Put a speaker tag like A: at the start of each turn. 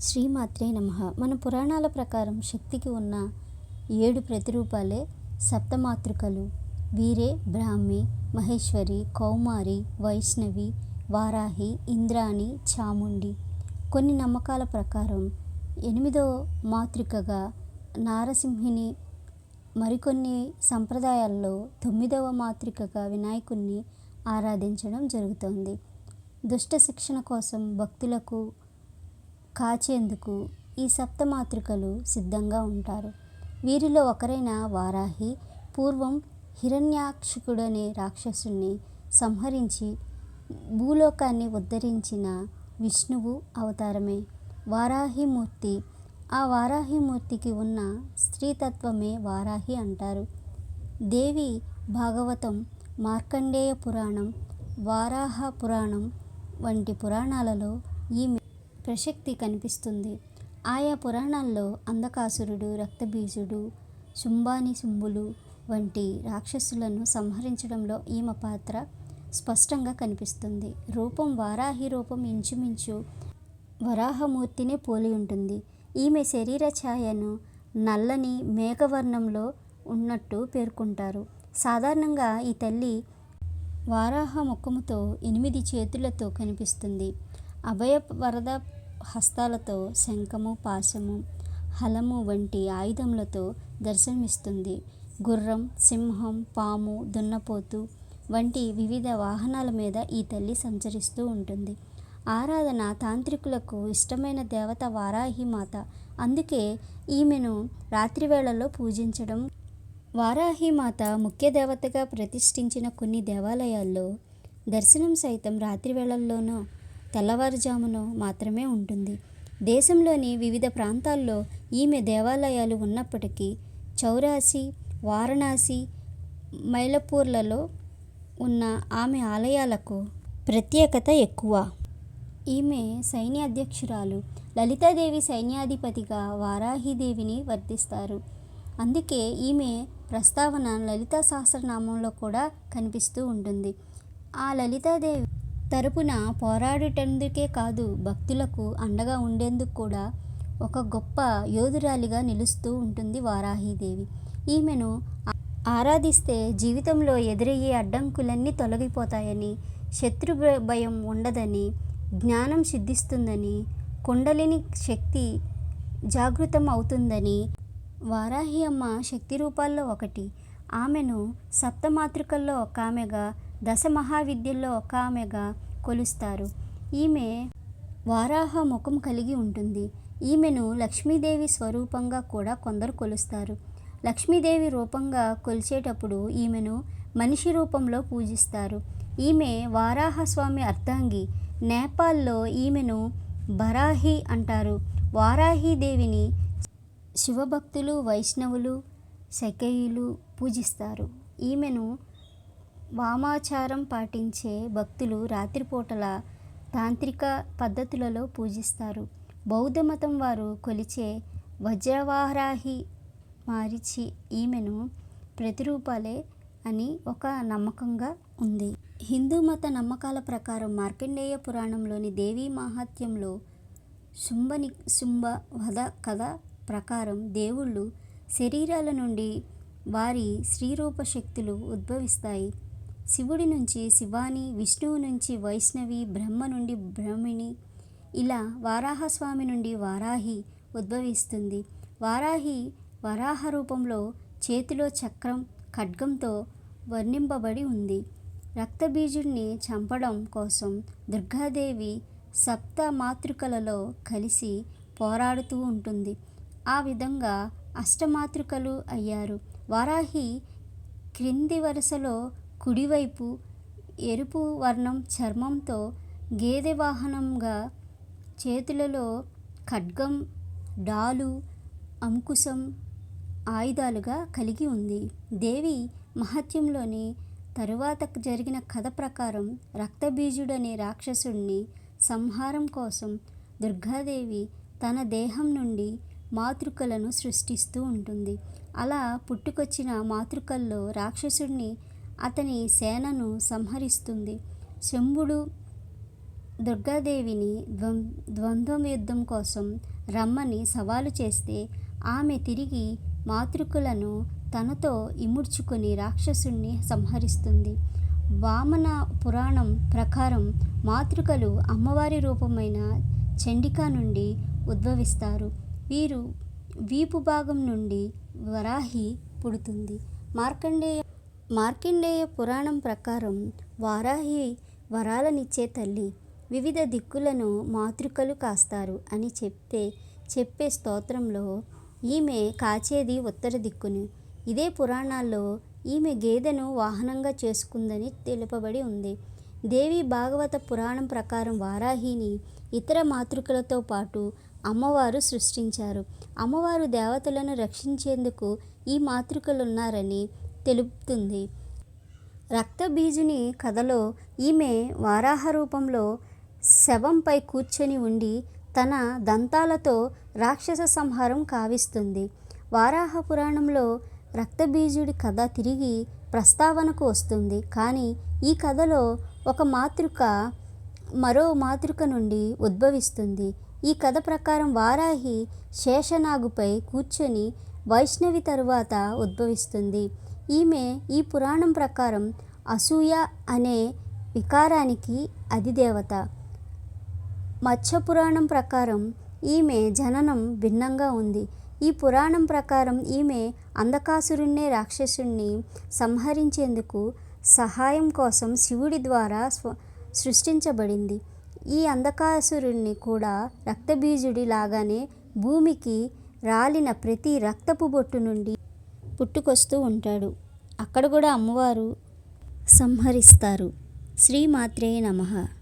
A: శ్రీమాత్రే నమ. మన పురాణాల ప్రకారం శక్తికి ఉన్న ఏడు ప్రతిరూపాలే సప్తమాతృకలు. వీరే బ్రాహ్మి మహేశ్వరి కౌమారి వైష్ణవి వారాహి ఇంద్రాణి చాముండి. కొన్ని నమ్మకాల ప్రకారం ఎనిమిదో మాతృకగా నారసింహిని మరికొన్ని సంప్రదాయాల్లో తొమ్మిదవ మాతృకగా వినాయకుణ్ణి ఆరాధించడం జరుగుతోంది. దుష్ట శిక్షణ కోసం భక్తులకు కాచేందుకు ఈ సప్తమాతృకలు సిద్ధంగా ఉంటారు. వీరిలో ఒకరైన వారాహి పూర్వం హిరణ్యాక్షకుడనే రాక్షసుని సంహరించి భూలోకాన్ని ఉద్ధరించిన విష్ణువు అవతారమే. వారాహిమూర్తి ఆ వారాహిమూర్తికి ఉన్న స్త్రీతత్వమే వారాహి అంటారు. దేవి భాగవతం మార్కండేయ పురాణం వారాహ పురాణం వంటి పురాణాలలో ఈమె ప్రసక్తి కనిపిస్తుంది. ఆయా పురాణాల్లో అంధకాసురుడు రక్తబీజుడు శుంభాని శుంభులు వంటి రాక్షసులను సంహరించడంలో ఈమె పాత్ర స్పష్టంగా కనిపిస్తుంది. రూపం వారాహి రూపం ఇంచుమించు వరాహమూర్తినే పోలి ఉంటుంది. ఈమె శరీర ఛాయను నల్లని మేఘవర్ణంలో ఉన్నట్టు పేర్కొంటారు. సాధారణంగా ఈ తల్లి వారాహ ముఖముతో ఎనిమిది చేతులతో కనిపిస్తుంది. అభయ వరద హస్తాలతో శంఖము పాశము హలము వంటి ఆయుధములతో దర్శనమిస్తుంది. గుర్రం సింహం పాము దున్నపోతు వంటి వివిధ వాహనాల మీద ఈ తల్లి సంచరిస్తూ ఉంటుంది. ఆరాధన తాంత్రికులకు ఇష్టమైన దేవత వారాహి మాత. అందుకే ఈమెను రాత్రివేళల్లో పూజించడం. వారాహి మాత ముఖ్య దేవతగా ప్రతిష్ఠించిన కొన్ని దేవాలయాల్లో దర్శనం సైతం రాత్రి వేళల్లోనూ తెల్లవారుజామును మాత్రమే ఉంటుంది. దేశంలోని వివిధ ప్రాంతాల్లో ఈమె దేవాలయాలు ఉన్నప్పటికీ చౌరాసి వారణాసి మైలపూర్లలో ఉన్న ఆమె ఆలయాలకు ప్రత్యేకత ఎక్కువ. ఈమె సైన్యాధ్యక్షురాలు. లలితాదేవి సైన్యాధిపతిగా వారాహిదేవిని వర్తిస్తారు అందుకే ఈమె ప్రస్తావన లలితా సహస్రనామంలో కూడా కనిపిస్తూ ఉంటుంది. ఆ లలితాదేవి తరపున పోరాడేటందుకే కాదు భక్తులకు అండగా ఉండేందుకు కూడా ఒక గొప్ప యోధురాలిగా నిలుస్తూ ఉంటుంది వారాహిదేవి. ఈమెను ఆరాధిస్తే జీవితంలో ఎదురయ్యే అడ్డంకులన్నీ తొలగిపోతాయని శత్రు భయం ఉండదని జ్ఞానం సిద్ధిస్తుందని కుండలిని శక్తి జాగృతం అవుతుందని వారాహి అమ్మ శక్తి రూపాల్లో ఒకటి. ఆమెను సప్తమాతృకల్లో ఒక ఆమెగా దశ మహావిద్యల్లో ఒక ఆమెగా కొలుస్తారు. ఈమె వారాహ ముఖం కలిగి ఉంటుంది. ఈమెను లక్ష్మీదేవి స్వరూపంగా కూడా కొందరు కొలుస్తారు. లక్ష్మీదేవి రూపంగా కొలిచేటప్పుడు ఈమెను మనిషి రూపంలో పూజిస్తారు. ఈమె వారాహస్వామి అర్ధాంగి. నేపాల్లో ఈమెను బరాహి అంటారు. వారాహిదేవిని శివభక్తులు వైష్ణవులు శకయులు పూజిస్తారు. ఈమెను వామాచారం పాటించే భక్తులు రాత్రిపూటల తాంత్రిక పద్ధతులలో పూజిస్తారు. బౌద్ధ మతం వారు కొలిచే వజ్రవారాహి మారిచి ఈమెను ప్రతిరూపాలే అని ఒక నమ్మకంగా ఉంది. హిందూ మత నమ్మకాల ప్రకారం మార్కండేయ పురాణంలోని దేవీ మహాత్యంలో శుంభని శుంభ వధ కథ ప్రకారం దేవుళ్ళు శరీరాల నుండి వారి స్త్రీరూప శక్తులు ఉద్భవిస్తాయి. శివుడి నుంచి శివాని విష్ణువు నుంచి వైష్ణవి బ్రహ్మ నుండి బ్రహ్మిణి ఇలా వారాహస్వామి నుండి వారాహి ఉద్భవిస్తుంది. వారాహి వరాహ రూపంలో చేతిలో చక్రం ఖడ్గంతో వర్ణింపబడి ఉంది. రక్తబీజుడిని చంపడం కోసం దుర్గాదేవి సప్త మాతృకలలో కలిసి పోరాడుతూ ఉంటుంది. ఆ విధంగా అష్టమాతృకలు అయ్యారు. వారాహి క్రింది వరుసలో కుడివైపు ఎరుపు వర్ణం చర్మంతో గేదె వాహనంగా చేతులలో ఖడ్గం డాలు అంకుశం ఆయుధాలుగా కలిగి ఉంది. దేవి మహత్యంలోని తరువాత జరిగిన కథ ప్రకారం రక్తబీజుడనే రాక్షసుడిని సంహారం కోసం దుర్గాదేవి తన దేహం నుండి మాతృకలను సృష్టిస్తూ ఉంటుంది. అలా పుట్టుకొచ్చిన మాతృకల్లో రాక్షసుడిని అతని సేనను సంహరిస్తుంది. శంభుడు దుర్గాదేవిని ద్వం ద్వంద్వం యుద్ధం కోసం రమ్మని సవాలు చేస్తే ఆమె తిరిగి మాతృకులను తనతో ఇముడ్చుకొని రాక్షసుణ్ణి సంహరిస్తుంది. వామన పురాణం ప్రకారం మాతృకలు అమ్మవారి రూపమైన చండిక నుండి ఉద్భవిస్తారు. వీరు వీపు భాగం నుండి వరాహి పుడుతుంది. మార్కండేయ మార్కండేయ పురాణం ప్రకారం వారాహి వరాలనిచ్చే తల్లి వివిధ దిక్కులను మాతృకలు కాస్తారు అని చెప్తే చెప్పే స్తోత్రంలో ఈమె కాచేది ఉత్తర దిక్కును. ఇదే పురాణాల్లో ఈమె గేదెను వాహనంగా చేసుకుందని తెలుపబడి ఉంది. దేవి భాగవత పురాణం ప్రకారం వారాహిని ఇతర మాతృకలతో పాటు అమ్మవారు సృష్టించారు. అమ్మవారు దేవతలను రక్షించేందుకు ఈ మాతృకలు ఉన్నారని తెలుపుతుంది. రక్తబీజుని కథలో ఈమె వారాహ రూపంలో శవంపై కూర్చొని ఉండి తన దంతాలతో రాక్షస సంహారం కావిస్తుంది. వారాహ పురాణంలో రక్తబీజుడి కథ తిరిగి ప్రస్తావనకు వస్తుంది. కానీ ఈ కథలో ఒక మాతృక మరో మాతృక నుండి ఉద్భవిస్తుంది. ఈ కథ ప్రకారం వారాహి శేషనాగుపై కూర్చొని వైష్ణవి తరువాత ఉద్భవిస్తుంది. ఈమె ఈ పురాణం ప్రకారం అసూయ అనే వికారానికి అధిదేవత. మత్స్య పురాణం ప్రకారం ఈమె జననం భిన్నంగా ఉంది. ఈ పురాణం ప్రకారం ఈమె అంధకాసురుణ్ణే రాక్షసుణ్ణి సంహరించేందుకు సహాయం కోసం శివుడి ద్వారా స్వ సృష్టించబడింది. ఈ అంధకాసురుణ్ణి కూడా రక్తబీజుడి లాగానే భూమికి రాలిన ప్రతి రక్తపు బొట్టు నుండి పుట్టుకొస్తూ ఉంటాడు. అక్కడ కూడా అమ్మవారు సంహరిస్తారు. శ్రీమాత్రే నమః.